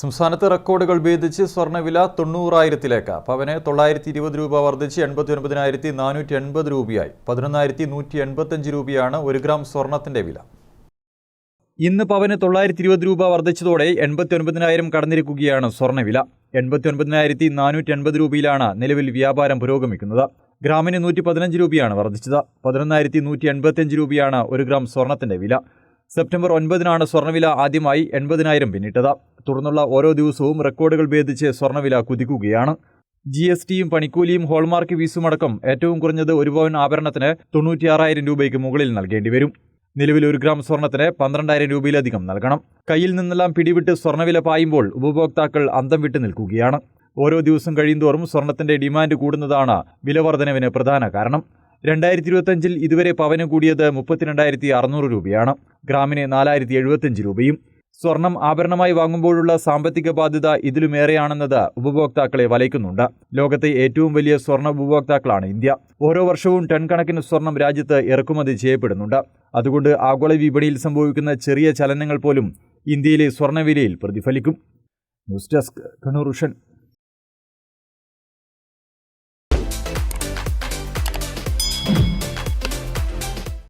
സംസ്ഥാനത്ത് റെക്കോർഡുകൾ ഭേദിച്ച് സ്വർണവില തൊണ്ണൂറായിരത്തിലേക്ക്. പവന് തൊള്ളായിരത്തി ഇരുപത് രൂപ വർദ്ധിച്ച് എൺപത്തി ഒൻപതിനായിരത്തി നാനൂറ്റി എൺപത് രൂപയായി. പതിനൊന്നായിരത്തി നൂറ്റി എൺപത്തഞ്ച് രൂപയാണ് ഒരു ഗ്രാം സ്വർണത്തിന്റെ വില. ഇന്ന് പവന് തൊള്ളായിരത്തി ഇരുപത് രൂപ വർദ്ധിച്ചതോടെ എൺപത്തി ഒൻപതിനായിരം കടന്നിരിക്കുകയാണ് സ്വർണവില എൺപത്തി ഒൻപതിനായിരത്തി നാനൂറ്റി എൺപത് രൂപയിലാണ് നിലവിൽ വ്യാപാരം പുരോഗമിക്കുന്നത്. ഗ്രാമിന് നൂറ്റി പതിനഞ്ച് രൂപയാണ് വർദ്ധിച്ചത്. പതിനൊന്നായിരത്തി നൂറ്റി എൺപത്തിയഞ്ച് രൂപയാണ് ഒരു ഗ്രാം സ്വർണത്തിന്റെ വില. സെപ്റ്റംബർ ഒൻപതിനാണ് സ്വർണവില ആദ്യമായി എൺപതിനായിരം പിന്നിട്ടത്. തുടർന്നുള്ള ഓരോ ദിവസവും റെക്കോർഡുകൾ ഭേദിച്ച് സ്വർണവില കുതിക്കുകയാണ്. ജി എസ് ടിയും പണിക്കൂലിയും ഹോൾമാർക്ക് ഫീസുമടക്കം ഏറ്റവും കുറഞ്ഞത് ഒരു പവൻ ആഭരണത്തിന് തൊണ്ണൂറ്റിയാറായിരം രൂപയ്ക്ക് മുകളിൽ നൽകേണ്ടി വരും. നിലവിൽ ഒരു ഗ്രാം സ്വർണത്തിന് പന്ത്രണ്ടായിരം രൂപയിലധികം നൽകണം. കയ്യിൽ നിന്നെല്ലാം പിടിവിട്ട് സ്വർണവില പായുമ്പോൾ ഉപഭോക്താക്കൾ അന്തം വിട്ട് നിൽക്കുകയാണ്. ഓരോ ദിവസം കഴിയുന്തോറും സ്വർണത്തിന്റെ ഡിമാൻഡ് കൂടുന്നതാണ് വിലവർധനവിന് പ്രധാന കാരണം. രണ്ടായിരത്തി ഇരുപത്തഞ്ചിൽ ഇതുവരെ പവന് കൂടിയത് മുപ്പത്തിരണ്ടായിരത്തി അറുന്നൂറ് രൂപയാണ്. ഗ്രാമിന് നാലായിരത്തി രൂപയും സ്വർണം ആഭരണമായി വാങ്ങുമ്പോഴുള്ള സാമ്പത്തിക ബാധ്യത ഇതിലുമേറെയാണെന്നത് ഉപഭോക്താക്കളെ വലയ്ക്കുന്നുണ്ട്. ലോകത്തെ ഏറ്റവും വലിയ സ്വർണ ഉപഭോക്താക്കളാണ് ഇന്ത്യ. ഓരോ വർഷവും ടൺ കണക്കിന് സ്വർണം രാജ്യത്ത് ഇറക്കുമതി ചെയ്യപ്പെടുന്നുണ്ട്. അതുകൊണ്ട് ആഗോള വിപണിയിൽ സംഭവിക്കുന്ന ചെറിയ ചലനങ്ങൾ പോലും ഇന്ത്യയിലെ സ്വർണവിലയിൽ പ്രതിഫലിക്കും. News desk Kannur